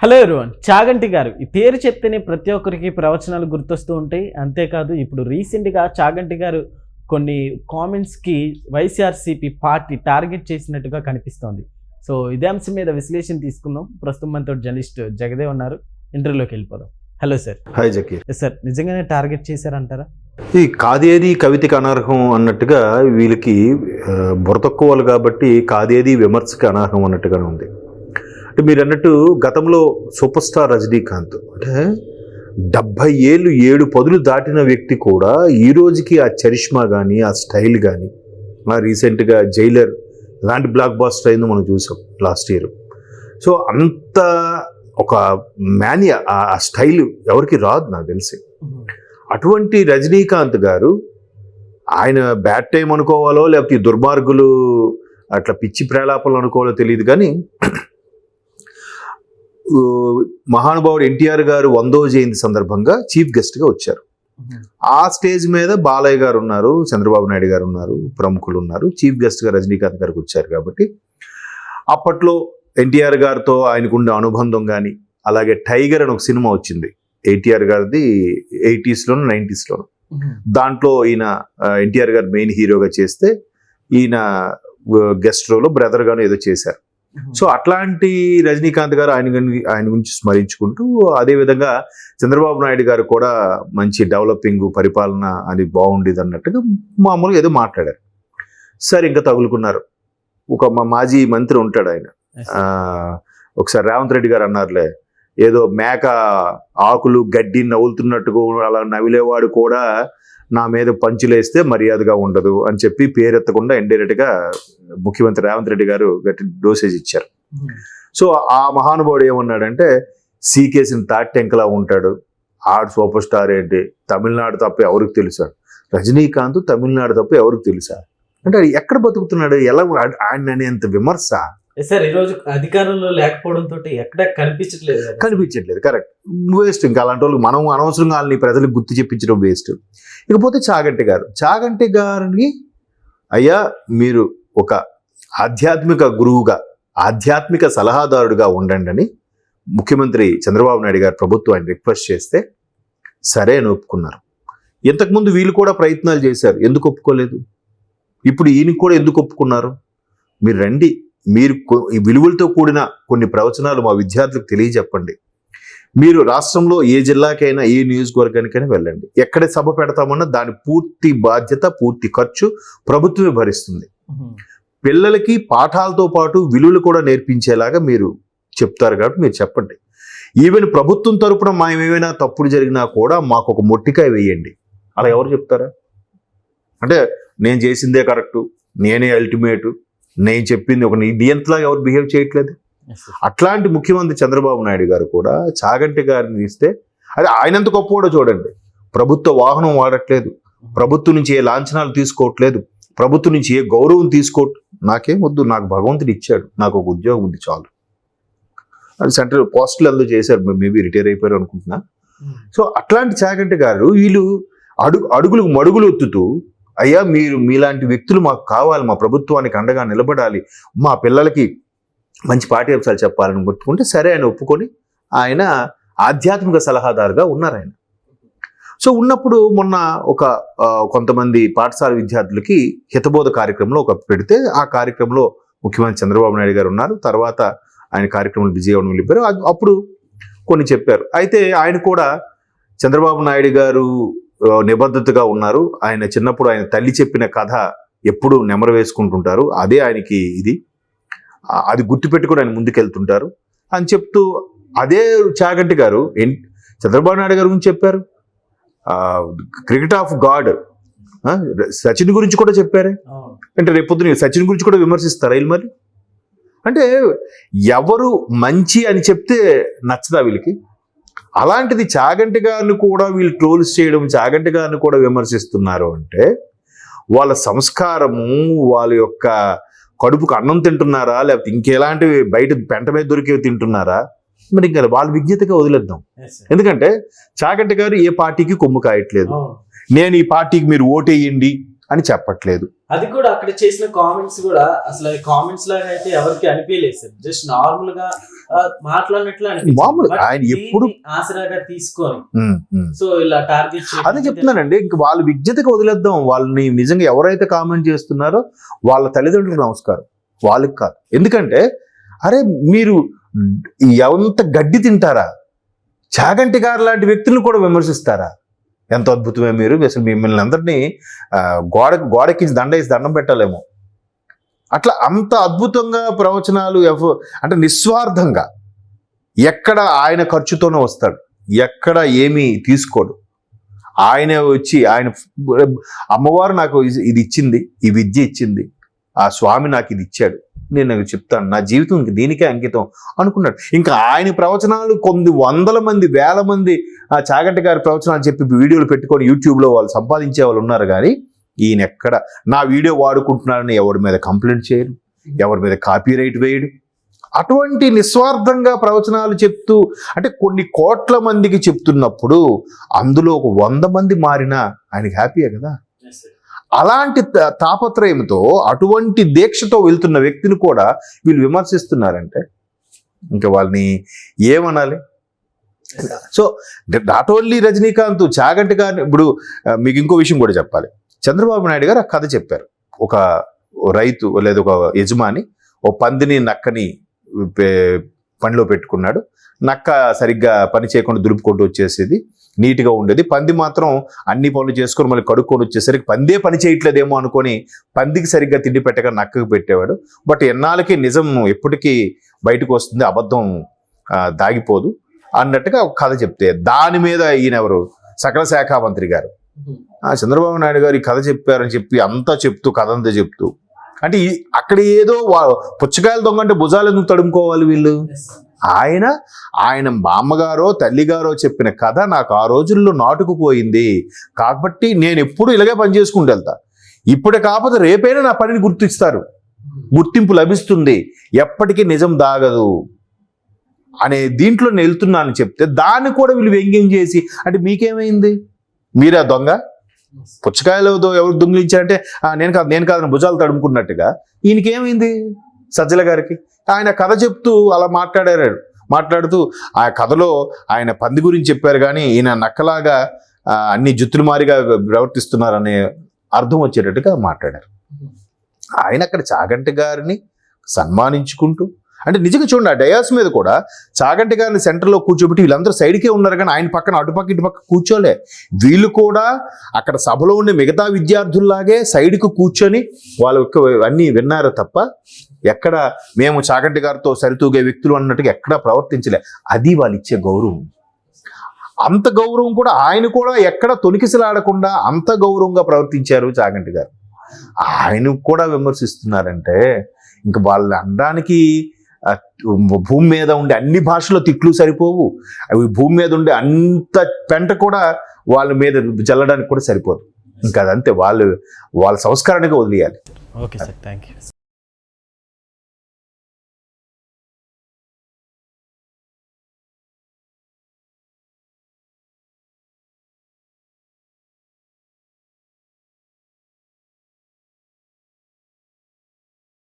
Hello everyone Chaganti గారు. ఈ పేరు చెప్తేనే ప్రతి ఒక్కరికి ప్రవచనాలు గుర్తొస్తూ ఉంటాయి. అంతేకాదు ఇప్పుడు రీసెంట్గా చాగంటి గారు కొన్ని కామెంట్స్కి వైసీఆర్సీపీ పార్టీ టార్గెట్ చేసినట్టుగా కనిపిస్తోంది. సో ఇదే అంశం మీద విశ్లేషణ తీసుకుందాం. ప్రస్తుతం మనతో జర్నలిస్ట్ జగదే ఉన్నారు. ఇంటర్వ్యూలోకి వెళ్ళిపోదాం. Hello sir. Hi Zakir sir నిజంగానే టార్గెట్ చేశారంటారా? ఈ కాదేది కవితకి అనర్హం అన్నట్టుగా వీళ్ళకి ఆ, బుర్ర తక్కువ వాళ్ళు కాబట్టి కాదేది విమర్శకి అనర్హం అన్నట్టుగానే ఉంది. అంటే మీరు అన్నట్టు గతంలో సూపర్ స్టార్ రజనీకాంత్ అంటే డెబ్భై ఏళ్ళు ఏడు పదులు దాటిన వ్యక్తి కూడా ఈ రోజుకి ఆ చరిష్మా కానీ ఆ స్టైల్ కానీ రీసెంట్గా జైలర్ లాంటి బ్లాక్ బాస్టర్ అయిందో మనం చూసాం లాస్ట్ ఇయర్. సో అంత ఒక మ్యానియా ఆ స్టైల్ ఎవరికి రాదు నాకు తెలిసి. అటువంటి రజనీకాంత్ గారు ఆయన బ్యాడ్ టైం అనుకోవాలో లేకపోతే దుర్మార్గులు అట్లా పిచ్చి ప్రేలాపనలు అనుకోవాలో తెలియదు కానీ మహానుభావుడు ఎన్టీఆర్ గారు వందో జయంతి సందర్భంగా చీఫ్ గెస్ట్గా వచ్చారు. ఆ స్టేజ్ మీద బాలయ్య గారు ఉన్నారు చంద్రబాబు నాయుడు గారు ఉన్నారు ప్రముఖులు ఉన్నారు. చీఫ్ గెస్ట్గా రజనీకాంత్ గారికి వచ్చారు కాబట్టి అప్పట్లో ఎన్టీఆర్ గారితో ఆయనకుండే అనుబంధం కానీ అలాగే టైగర్ అని ఒక సినిమా వచ్చింది. ఎన్టీఆర్ గారిది ఎయిటీస్లోను నైంటీస్లోను దాంట్లో ఈయన ఎన్టీఆర్ గారు మెయిన్ హీరోగా చేస్తే ఈయన గెస్ట్ రోలో బ్రదర్ గాను ఏదో చేశారు. సో అట్లాంటి రజనీకాంత్ గారు ఆయన ఆయన గురించి స్మరించుకుంటూ అదే విధంగా చంద్రబాబు నాయుడు గారు కూడా మంచి డెవలపింగ్ పరిపాలన అది బాగుండేది అన్నట్టుగా మామూలుగా ఏదో మాట్లాడారు. సరే ఇంకా తగులుకున్నారు. ఒక మా మాజీ మంత్రి ఉంటాడు ఆయన. ఒకసారి రేవంత్ రెడ్డి గారు అన్నారులే ఏదో మేక ఆకులు గడ్డి నవ్వులుతున్నట్టుగా అలా నవిలేవాడు కూడా నా మీద పంచులేస్తే మర్యాదగా ఉండదు అని చెప్పి పేరెత్తకుండా ఇండైరెక్ట్గా ముఖ్యమంత్రి రేవంత్ రెడ్డి గారు గట్టి డోసేజ్ ఇచ్చారు. సో ఆ మహానుభావుడు ఏమన్నాడంటే సీకేసిన తాటెంకలా ఉంటాడు. ఆడు సూపర్ స్టార్ ఏంటి? తమిళనాడు తప్ప ఎవరికి తెలుసా రజనీకాంత్ తమిళనాడు తప్ప ఎవరికి తెలుసా? అంటే ఎక్కడ బతుకుతున్నాడు? ఎలా ఆయన అనేంత విమర్శ? సార్ ఈరోజు అధికారంలో లేకపోవడంతో ఎక్కడ కనిపించట్లేదు కనిపించట్లేదు కరెక్ట్. వేస్ట్ ఇంకా అలాంటి వాళ్ళు మనం అనవసరంగా వాళ్ళని ప్రజలకు గుర్తు చెప్పించడం వేస్ట్. ఇకపోతే చాగంటి గారు చాగంటి గారిని అయ్యా మీరు ఒక ఆధ్యాత్మిక గురువుగా ఆధ్యాత్మిక సలహాదారుడిగా ఉండండి అని ముఖ్యమంత్రి చంద్రబాబు నాయుడు గారు ప్రభుత్వాన్ని రిక్వెస్ట్ చేస్తే సరే అని ఒప్పుకున్నారు. ఇంతకుముందు వీళ్ళు కూడా ప్రయత్నాలు చేశారు ఎందుకు ఒప్పుకోలేదు? ఇప్పుడు ఈయనకి కూడా ఎందుకు ఒప్పుకున్నారు? మీరు రండి మీరు ఈ విలువలతో కూడిన కొన్ని ప్రవచనాలు మా విద్యార్థులకు తెలియజెప్పండి. మీరు రాష్ట్రంలో ఏ జిల్లాకైనా ఏ నియోజకవర్గానికైనా వెళ్ళండి. ఎక్కడ సభ పెడతామన్నా దాని పూర్తి బాధ్యత పూర్తి ఖర్చు ప్రభుత్వమే భరిస్తుంది. పిల్లలకి పాఠాలతో పాటు విలువలు కూడా నేర్పించేలాగా మీరు చెప్తారు కాబట్టి మీరు చెప్పండి. ఈవెన్ ప్రభుత్వం తరపున మేము ఏమైనా తప్పులు జరిగినా కూడా మాకు ఒక మొట్టికాయ వేయండి. అలా ఎవరు చెప్తారా? అంటే నేను చేసిందే కరెక్టు నేనే అల్టిమేటు. నేను చెప్పింది ఒక నియంతలాగా ఎవరు బిహేవ్ చేయట్లేదు. అట్లాంటి ముఖ్యమంత్రి చంద్రబాబు నాయుడు గారు కూడా చాగంటి గారిని ఇస్తే అదే ఆయనంత గొప్పవాడో చూడండి. ప్రభుత్వ వాహనం వాడట్లేదు. ప్రభుత్వం నుంచి ఏ లాంఛనాలు తీసుకోవట్లేదు. ప్రభుత్వం నుంచి ఏ గౌరవం తీసుకో నాకేం వద్దు నాకు భగవంతుడు ఇచ్చాడు. నాకు ఒక ఉద్యోగం ఉంది చాలు. అది సెంట్రల్ పోస్టులు అందులో చేశారు. మేబీ రిటైర్ అయిపోయారు అనుకుంటున్నా. సో అట్లాంటి చాగంటి గారు వీళ్ళు అడుగు అడుగులకు మడుగులు ఒత్తుతూ అయ్యా మీరు మీలాంటి వ్యక్తులు మాకు కావాలి మా ప్రభుత్వానికి అండగా నిలబడాలి మా పిల్లలకి మంచి పాఠ్యాంశాలు చెప్పాలని గుర్తుకుంటే సరే ఆయన ఒప్పుకొని ఆయన ఆధ్యాత్మిక సలహాదారుగా ఉన్నారు ఆయన. సో ఉన్నప్పుడు మొన్న ఒక కొంతమంది పాఠశాల విద్యార్థులకి హితబోధ కార్యక్రమంలో ఒక పెడితే ఆ కార్యక్రమంలో ముఖ్యమంత్రి చంద్రబాబు నాయుడు గారు ఉన్నారు. తర్వాత ఆయన కార్యక్రమంలో బిజీ అవ్వడం వెళ్ళిపోయారు అప్పుడు కొన్ని చెప్పారు. అయితే ఆయన కూడా చంద్రబాబు నాయుడు గారు నిబద్ధతగా ఉన్నారు. ఆయన చిన్నప్పుడు ఆయన తల్లి చెప్పిన కథ ఎప్పుడు నెమరు వేసుకుంటుంటారు. అదే ఆయనకి ఇది. అది గుర్తుపెట్టుకుని ఆయన ముందుకెళ్తుంటారు. అని చెప్తూ అదే చాగంటి గారు చంద్రబాబు నాయుడు గారి గురించి చెప్పారు. Cricket of God. సచిన్ గురించి కూడా చెప్పారే. అంటే రేపొద్దున సచిన్ గురించి కూడా విమర్శిస్తారా వీళ్ళు మరి? అంటే ఎవరు మంచి అని చెప్తే నచ్చదా వీళ్ళకి? అలాంటిది చాగంటి గారిని కూడా వీళ్ళు ట్రోల్స్ చేయడం చాగంటి గారిని కూడా విమర్శిస్తున్నారు అంటే వాళ్ళ సంస్కారము వాళ్ళ యొక్క కడుపుకు అన్నం తింటున్నారా లేకపోతే ఇంకెలాంటివి బయట పెంట మీద దొరికేవి తింటున్నారా మరి ఇంకా వాళ్ళ విజ్ఞతగా వదిలేద్దాం. ఎందుకంటే చాగంటి గారు ఏ పార్టీకి కొమ్ము కాయట్లేదు. నేను ఈ పార్టీకి మీరు ఓటేయండి అని చెప్పట్లేదు. అది కూడా అక్కడ చేసిన కామెంట్స్ కూడా అసలు కామెంట్స్ లాగా అయితే ఎవరికి అనిపించలేదు సార్. జస్ట్ నార్మల్గా మాట్లాడినట్లు. మామూలు ఆయన ఎప్పుడు- ఆసరాగా తీసుకొని. సో ఇలా టార్గెట్ అదే చెప్తున్నానండి ఇంక వాళ్ళ విజ్ఞతకి వదిలేద్దాం. వాళ్ళని నిజంగా ఎవరైతే కామెంట్ చేస్తున్నారో వాళ్ళ తల్లిదండ్రులకు నమస్కారం. వాళ్ళకి కాదు. ఎందుకంటే అరే మీరు ఎంత గడ్డి తింటారా? చాగంటి గారు లాంటి వ్యక్తులను కూడా విమర్శిస్తారా? ఎంత అద్భుతమే మీరు. అసలు మిమ్మల్ని అందరినీ గోడ గోడకి దండేసి దండం పెట్టలేము. అట్లా అంత అద్భుతంగా ప్రవచనాలు ఎవ- అంటే నిస్వార్థంగా ఎక్కడ ఆయన ఖర్చుతోనే వస్తాడు. ఎక్కడ ఏమీ తీసుకోడు. ఆయనే వచ్చి ఆయన అమ్మవారు నాకు ఇది- ఇది ఇచ్చింది ఈ విద్య ఇచ్చింది ఆ స్వామి నాకు ఇది ఇచ్చాడు. నేను నాకు చెప్తాను. నా జీవితం ఇంక దీనికే అంకితం అనుకున్నాడు. ఇంకా ఆయన ప్రవచనాలు కొన్ని వందల మంది వేల మంది ఆ చాగంటి గారి ప్రవచనాలు చెప్పి వీడియోలు పెట్టుకొని యూట్యూబ్లో వాళ్ళు సంపాదించే వాళ్ళు ఉన్నారు కానీ ఈయన ఎక్కడ? నా వీడియో వాడుకుంటున్నారని ఎవరి మీద కంప్లైంట్ చేయడు ఎవరి మీద కాపీ రైట్ వేయడు. అటువంటి నిస్వార్థంగా ప్రవచనాలు చెప్తూ అంటే కొన్ని కోట్ల మందికి చెప్తున్నప్పుడు అందులో ఒక వంద మంది మారినా ఆయనకి హ్యాపీయే కదా? అలాంటి తాపత్రయంతో అటువంటి దీక్షతో వెళ్తున్న వ్యక్తిని కూడా వీళ్ళు విమర్శిస్తున్నారంటే ఇంకా వాళ్ళని ఏమనాలి? So not only Rajinikanth Chaganti గారిని ఇప్పుడు మీకు ఇంకో విషయం కూడా చెప్పాలి. చంద్రబాబు నాయుడు గారు ఆ కథ చెప్పారు. ఒక రైతు లేదా ఒక యజమాని ఓ పందిని నక్కని పనిలో పెట్టుకున్నాడు. నక్క సరిగ్గా పని చేయకుండా దులుపుకుంటూ వచ్చేసేది. నీట్గా ఉండేది. పంది మాత్రం అన్ని పనులు చేసుకొని మళ్ళీ కడుక్కొని వచ్చేసరికి పందే పని చేయట్లేదేమో అనుకొని పందికి సరిగ్గా తిండి పెట్టక నక్కకు పెట్టేవాడు. బట్ ఎన్నాళ్ళకి నిజం ఎప్పటికీ బయటకు వస్తుంది అబద్ధం దాగిపోదు అన్నట్టుగా ఒక కథ చెప్తే. దాని మీద ఈయనెవరు సకల శాఖ మంత్రి గారు. చంద్రబాబు నాయుడు గారు ఈ కథ చెప్పారని చెప్పి అంతా చెప్తూ కథ అంతా చెప్తూ. అంటే అక్కడ ఏదో పుచ్చకాయలు దొంగ అంటే భుజాలు ఎందుకు తడుముకోవాలి వీళ్ళు? ఆయన ఆయన మామగారో తల్లిగారో చెప్పిన కథ నాకు ఆ రోజుల్లో నాటుకుపోయింది. కాబట్టి నేను ఎప్పుడు ఇలాగే పని చేసుకుంటూ వెళ్తా. ఇప్పుడే కాకపోతే రేపైనా నా పనిని గుర్తిస్తారు. గుర్తింపు లభిస్తుంది. ఎప్పటికీ నిజం దాగదు. అనే దీంట్లో నేను వెళ్తున్నాను చెప్తే దాన్ని కూడా వీళ్ళు వ్యంగ్యం చేసి అంటే మీకేమైంది? మీరా దొంగ? పుచ్చకాయలు ఎవరు దొంగిలించారంటే నేను కాదు నేను కాదని భుజాలు తడుముకున్నట్టుగా. ఈయనకేమైంది? సజ్జల గారికి. ఆయన కథ చెప్తూ అలా మాట్లాడారు. మాట్లాడుతూ ఆ కథలో ఆయన పంది గురించి చెప్పారు కానీ ఈయన నక్కలాగా అన్ని జుత్తులు మారిగా ప్రవర్తిస్తున్నారనే అర్థం వచ్చేటట్టుగా మాట్లాడారు. ఆయన అక్కడ చాగంటి గారిని సన్మానించుకుంటూ అంటే నిజంగా చూడండి ఆ డయాస్ మీద కూడా చాగంటి గారిని సెంటర్లో కూర్చోబెట్టి వీళ్ళందరూ సైడ్కే ఉన్నారు కానీ ఆయన పక్కన అటుపక్క ఇటుపక్క కూర్చోలే. వీళ్ళు కూడా అక్కడ సభలో ఉండే మిగతా విద్యార్థుల్లాగే సైడ్కు కూర్చొని వాళ్ళ యొక్క అన్నీ విన్నారు తప్ప ఎక్కడ మేము చాగంటి గారితో సరితూగే వ్యక్తులు అన్నట్టుగా ఎక్కడా ప్రవర్తించలే. అది వాళ్ళు ఇచ్చే గౌరవం. అంత గౌరవం కూడా ఆయన కూడా ఎక్కడ తొలికిసలాడకుండా అంత గౌరవంగా ప్రవర్తించారు చాగంటి గారు. ఆయన కూడా విమర్శిస్తున్నారంటే ఇంక వాళ్ళ అనడానికి భూమి మీద ఉండే అన్ని భాషలో తిట్లు సరిపోవు. అవి భూమి మీద ఉండే అంత పెంట కూడా వాళ్ళ మీద జల్లడానికి కూడా సరిపోదు. ఇంకా అదంతే వాళ్ళు వాళ్ళ సంస్కారానికి వదిలేయాలి. Okay sir thank you